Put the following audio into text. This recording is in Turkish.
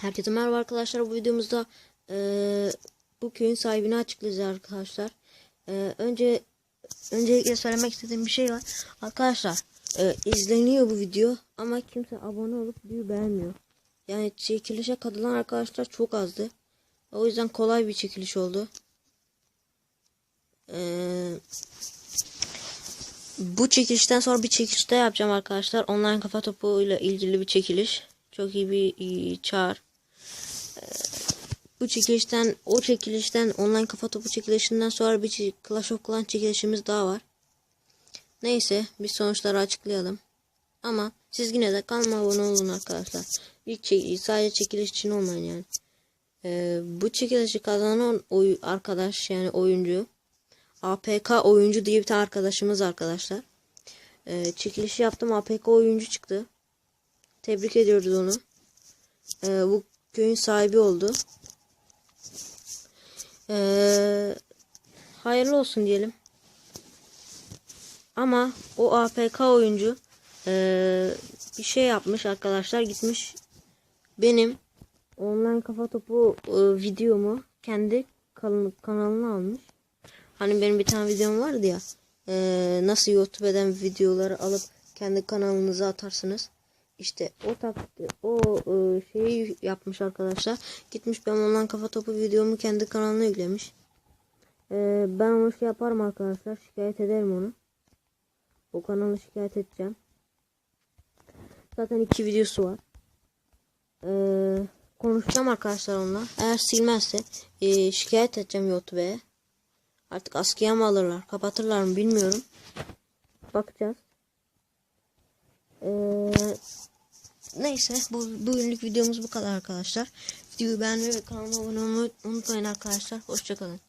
Herkese merhaba arkadaşlar. Bu videomuzda eee, bu köyün sahibini açıklayacağız arkadaşlar. Eee, önce öncelikle söylemek istediğim bir şey var. Arkadaşlar eee, izleniyor bu video ama kimse abone olup videoyu beğenmiyor. Yani çekilişe katılan arkadaşlar çok azdı. O yüzden kolay bir çekiliş oldu. Eee bu çekilişten sonra bir çekiliş daha yapacağım arkadaşlar. Online kafa topu ile ilgili bir çekiliş. Çok iyi bir. Ee, bu çekilişten o çekilişten online kafa topu çekilişinden sonra bir Clash of Clans çekilişimiz daha var. Neyse biz sonuçları açıklayalım. Ama siz yine de kanalıma abone olun arkadaşlar. İlk çek- sadece çekiliş için olmayın yani. Ee, bu çekilişi kazanan oy arkadaş yani oyuncu APK oyuncu diye bir tane arkadaşımız arkadaşlar. Ee, çekilişi yaptım APK oyuncu çıktı. Tebrik ediyoruz onu. Ee, bu köyün sahibi oldu. Ee, hayırlı olsun diyelim. Ama o APK oyuncu ee, bir şey yapmış arkadaşlar gitmiş benim online kafa topu ee, videomu kendi kan- kanalına almış. Hani benim bir tane videom vardı ya. eee, nasıl YouTube'den videoları alıp kendi kanalınıza atarsınız. İşte o takti o eee, şeyi yapmış arkadaşlar. Gitmiş ben ondan kafa topu videomu kendi kanalına yüklemiş. Eee, ben onu şey yaparım arkadaşlar. Şikayet ederim onu. O kanalı şikayet edeceğim. Zaten iki videosu var. Eee, konuşacağım arkadaşlar onunla. Eğer silmezse eee, şikayet edeceğim YouTube'ya. Artık askıya mı alırlar? Kapatırlar mı bilmiyorum. Bakacağız. Ee, neyse bu bugünlük videomuz bu kadar arkadaşlar. Videoyu beğenmeyi ve kanalıma abone olmayı unutmayın arkadaşlar. Hoşçakalın.